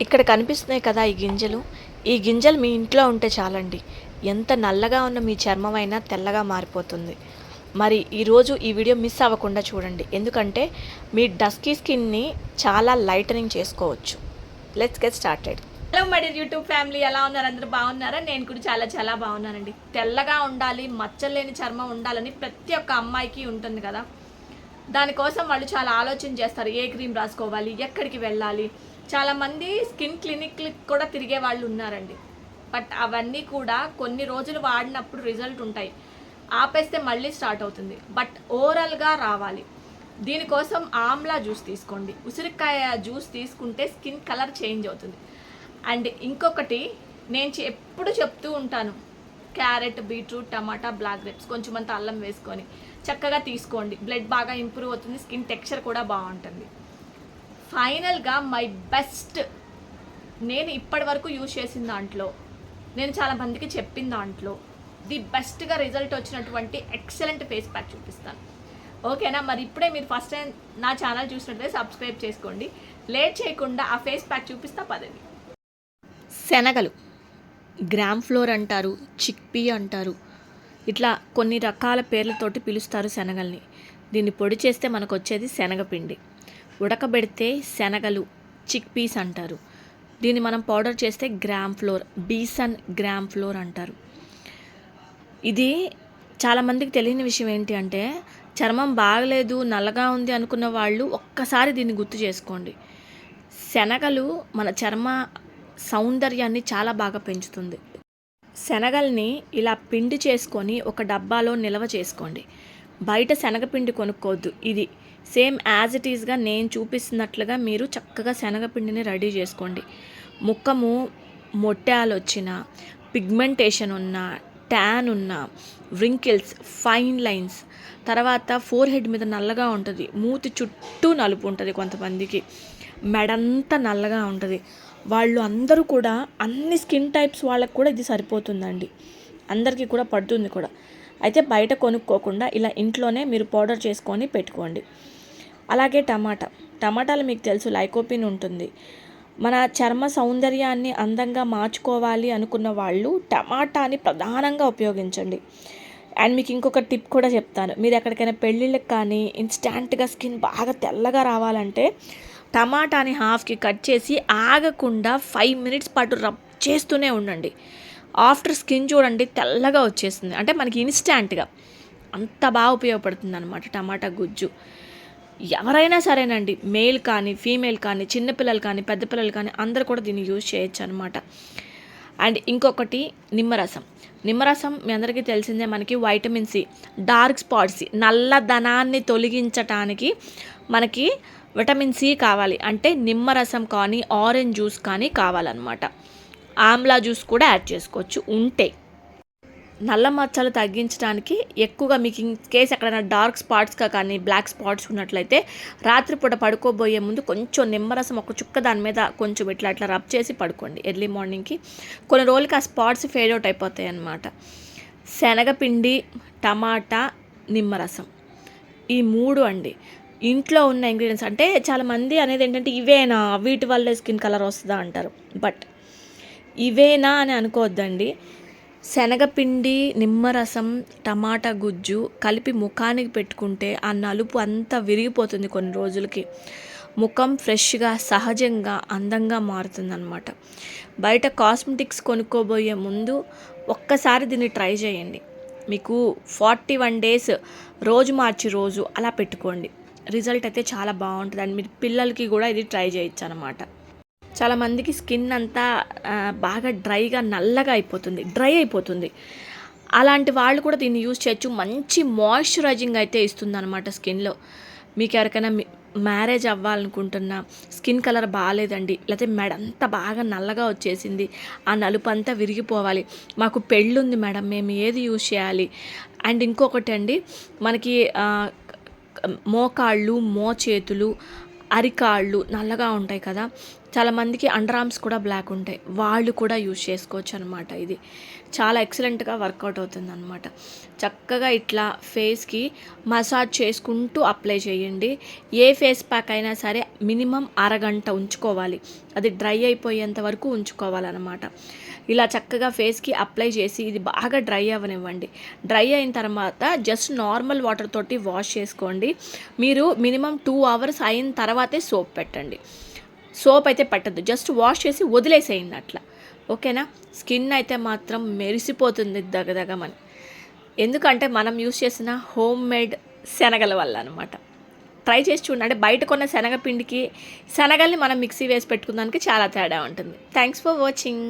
ఇక్కడ కనిపిస్తున్నాయి కదా ఈ గింజలు. ఈ గింజలు మీ ఇంట్లో ఉంటే చాలండి. ఎంత నల్లగా ఉన్న మీ చర్మం అయినా తెల్లగా మారిపోతుంది. మరి ఈరోజు ఈ వీడియో మిస్ అవ్వకుండా చూడండి. ఎందుకంటే మీ డస్కీ స్కిన్ని చాలా లైటనింగ్ చేసుకోవచ్చు. Let's get started hello my YouTube family ఎలా ఉన్నారు? అందరూ బాగున్నారా? నేను కూడా చాలా చాలా బాగున్నానండి. తెల్లగా ఉండాలి మచ్చలేని చర్మం ఉండాలని ప్రతి ఒక్క అమ్మాయికి ఉంటుంది కదా. దానికోసం వాళ్ళు చాలా ఆలోచన చేస్తారు. ఏ క్రీమ్ రాసుకోవాలి? ఎక్కడికి వెళ్ళాలి? చాలామంది స్కిన్ క్లినిక్లకి కూడా తిరిగే వాళ్ళు ఉన్నారండి. బట్ అవన్నీ కూడా కొన్ని రోజులు వాడినప్పుడు రిజల్ట్ ఉంటాయి. ఆపేస్తే మళ్ళీ స్టార్ట్ అవుతుంది. బట్ ఓవరాల్గా రావాలి. దీనికోసం ఆమ్లా జ్యూస్ తీసుకోండి. ఉసిరికాయ జ్యూస్ తీసుకుంటే స్కిన్ కలర్ చేంజ్ అవుతుంది. అండ్ ఇంకొకటి నేను ఎప్పుడు చెప్తూ ఉంటాను. క్యారెట్ బీట్రూట్ టమాటా బ్లాక్ గ్రేప్స్ కొంచెం అంత అల్లం వేసుకొని చక్కగా తీసుకోండి. బ్లడ్ బాగా ఇంప్రూవ్ అవుతుంది. స్కిన్ టెక్స్చర్ కూడా బాగుంటుంది. ఫైనల్గా మై బెస్ట్ నేను ఇప్పటి వరకు యూజ్ చేసిన దాంట్లో నేను చాలా మందికి చెప్పిన దాంట్లో ది బెస్ట్గా రిజల్ట్ వచ్చినటువంటి ఎక్సలెంట్ ఫేస్ ప్యాక్ చూపిస్తాను. ఓకేనా? మరి ఇప్పుడే మీరు ఫస్ట్ టైం నా ఛానల్ చూసినట్లయితే సబ్స్క్రైబ్ చేసుకోండి. లేట్ చేయకుండా ఆ ఫేస్ ప్యాక్ చూపిస్తా పదండి. శనగలు. గ్రామ్ ఫ్లోర్ అంటారు చిక్పీ అంటారు. ఇట్లా కొన్ని రకాల పేర్లతోటి పిలుస్తారు శనగల్ని. దీన్ని పొడి చేస్తే మనకు వచ్చేది శనగపిండి. ఉడకబెడితే శనగలు చిక్ పీస్ అంటారు. దీన్ని మనం పౌడర్ చేస్తే gram flour besan gram flour అంటారు. ఇది చాలామందికి తెలియని విషయం ఏంటి అంటే చర్మం బాగలేదు నల్లగా ఉంది అనుకున్న వాళ్ళు ఒక్కసారి దీన్ని గుర్తు చేసుకోండి. శనగలు మన చర్మ సౌందర్యాన్ని చాలా బాగా పెంచుతుంది. శనగల్ని ఇలా పిండి చేసుకొని ఒక డబ్బాలో నిల్వ చేసుకోండి. బయట శనగపిండి కొనుక్కోవద్దు. ఇది సేమ్ యాజ్ ఇట్ ఈస్గా నేను చూపిస్తున్నట్లుగా మీరు చక్కగా శనగపిండిని రెడీ చేసుకోండి. ముఖము మొట్టాలు వచ్చిన పిగ్మెంటేషన్ ఉన్న ట్యాన్ ఉన్న వ్రింకిల్స్ ఫైన్ లైన్స్ తర్వాత ఫోర్ హెడ్ మీద నల్లగా ఉంటుంది. మూతి చుట్టూ నలుపు ఉంటుంది కొంతమందికి. మెడంతా నల్లగా ఉంటుంది. వాళ్ళు అందరూ కూడా అన్ని స్కిన్ టైప్స్ వాళ్ళకి కూడా ఇది సరిపోతుందండి. అందరికీ కూడా పడుతుంది కూడా. అయితే బయట కొనుక్కోకుండా ఇలా ఇంట్లోనే మీరు పౌడర్ చేసుకొని పెట్టుకోండి. అలాగే టమాటా. టమాటాలు మీకు తెలుసు లైకోపిన్ ఉంటుంది. మన చర్మ సౌందర్యాన్ని అందంగా మార్చుకోవాలి అనుకున్న వాళ్ళు టమాటాని ప్రధానంగా ఉపయోగించండి. అండ్ మీకు ఇంకొక టిప్ కూడా చెప్తాను. మీరు ఎక్కడికైనా పెళ్ళిళ్ళకి కానీ ఇన్స్టాంట్గా స్కిన్ బాగా తెల్లగా రావాలంటే టమాటాని హాఫ్కి కట్ చేసి ఆగకుండా ఫైవ్ మినిట్స్ పాటు రబ్ చేస్తూనే ఉండండి. ఆఫ్టర్ స్కిన్ చూడండి తెల్లగా వచ్చేస్తుంది. అంటే మనకి ఇన్స్టాంట్గా అంత బాగా ఉపయోగపడుతుంది అనమాట టమాటా గుజ్జు. ఎవరైనా సరేనండి. మేల్ కానీ ఫీమేల్ కానీ చిన్నపిల్లలు కానీ పెద్ద పిల్లలు కానీ అందరూ కూడా దీన్ని యూజ్ చేయొచ్చు అనమాట అండ్ ఇంకొకటి నిమ్మరసం. నిమ్మరసం మీ అందరికీ తెలిసిందే మనకి వైటమిన్ సి డార్క్ స్పాట్స్ నల్లదనాన్ని తొలగించటానికి మనకి విటమిన్ సి కావాలి. అంటే నిమ్మరసం కానీ ఆరెంజ్ జ్యూస్ కానీ కావాలన్నమాట. ఆమ్లా జ్యూస్ కూడా యాడ్ చేసుకోవచ్చు. ఉంటే నల్ల మచ్చలు తగ్గించడానికి ఎక్కువగా మీకు ఇన్ కేసు ఎక్కడైనా డార్క్ స్పాట్స్గా కానీ బ్లాక్ స్పాట్స్ ఉన్నట్లయితే రాత్రిపూట పడుకోబోయే ముందు కొంచెం నిమ్మరసం ఒక చుక్క దాని మీద కొంచెం ఇట్లా అట్లా రబ్ చేసి పడుకోండి ఎర్లీ మార్నింగ్కి. కొన్ని రోజులకి ఆ స్పాట్స్ ఫేడ్ అవుట్ అయిపోతాయి అన్నమాట. శనగపిండి టమాటా నిమ్మరసం. ఈ మూడు అండి. ఇంట్లో ఉన్న ఇంగ్రీడియంట్స్ అంటే చాలామంది అనేది ఏంటంటే ఇవేనా? వీటి వల్లే స్కిన్ కలర్ వస్తుందా అంటారు. బట్ ఇవేనా అని అనుకోవద్దండి. శనగపిండి నిమ్మరసం టమాటా గుజ్జు కలిపి ముఖానికి పెట్టుకుంటే ఆ నలుపు అంతా విరిగిపోతుంది కొన్ని రోజులకి. ముఖం ఫ్రెష్గా సహజంగా అందంగా మారుతుందన్నమాట. బయట కాస్మెటిక్స్ కొనుక్కోబోయే ముందు ఒక్కసారి దీన్ని ట్రై చేయండి. మీకు ఫార్టీ వన్ డేస్ రోజు మార్చి రోజు అలా పెట్టుకోండి. రిజల్ట్ అయితే చాలా బాగుంటుంది. అండ్ మీరు పిల్లలకి కూడా ఇది ట్రై చేయొచ్చు అనమాట చాలామందికి స్కిన్ అంతా బాగా డ్రైగా నల్లగా అయిపోతుంది డ్రై అయిపోతుంది. అలాంటి వాళ్ళు కూడా దీన్ని యూజ్ చేయొచ్చు. మంచి మాయిశ్చరైజింగ్ అయితే ఇస్తుంది అనమాట స్కిన్లో. మీకు ఎవరికైనా మ్యారేజ్ అవ్వాలనుకుంటున్నా స్కిన్ కలర్ బాగాలేదండి లేకపోతే మెడ అంతా బాగా నల్లగా వచ్చేసింది ఆ నలుపు అంతా విరిగిపోవాలి. మాకు పెళ్ళుంది మేడం మేము ఏది యూజ్ చేయాలి? అండ్ ఇంకొకటి అండి మనకి మోకాళ్ళు మోకాళ్ళు మోచేతులు అరికాళ్ళు నల్లగా ఉంటాయి కదా చాలామందికి అండర్ ఆర్మ్స్ కూడా బ్లాక్ ఉంటాయి. వాళ్ళు కూడా యూజ్ చేసుకోవచ్చు అనమాట ఇది. చాలా ఎక్సలెంట్గా వర్కౌట్ అవుతుంది అనమాట చక్కగా ఇట్లా ఫేస్కి మసాజ్ చేసుకుంటూ అప్లై చేయండి. ఏ ఫేస్ ప్యాక్ అయినా సరే మినిమం అరగంట ఉంచుకోవాలి. అది డ్రై అయిపోయేంత వరకు ఉంచుకోవాలన్నమాట. ఇలా చక్కగా ఫేస్కి అప్లై చేసి ఇది బాగా డ్రై అవ్వనివ్వండి. డ్రై అయిన తర్వాత జస్ట్ నార్మల్ వాటర్ తోటి వాష్ చేసుకోండి. మీరు మినిమం టూ అవర్స్ అయిన తర్వాతే సోప్ పెట్టండి. సోప్ అయితే పెట్టద్దు జస్ట్ వాష్ చేసి వదిలేసేయండి అట్లా. ఓకేనా? స్కిన్ అయితే మాత్రం మెరిసిపోతుంది దగదగమని. ఎందుకంటే మనం యూస్ చేసిన హోమ్ మేడ్ శనగల వల్ల అనమాట ట్రై చేసి చూడండి. అంటే బయట కొన్న శనగపిండికి శనగల్ని మనం మిక్సీ వేసి పెట్టుకున్నానికి చాలా తేడా ఉంటుంది. Thanks for watching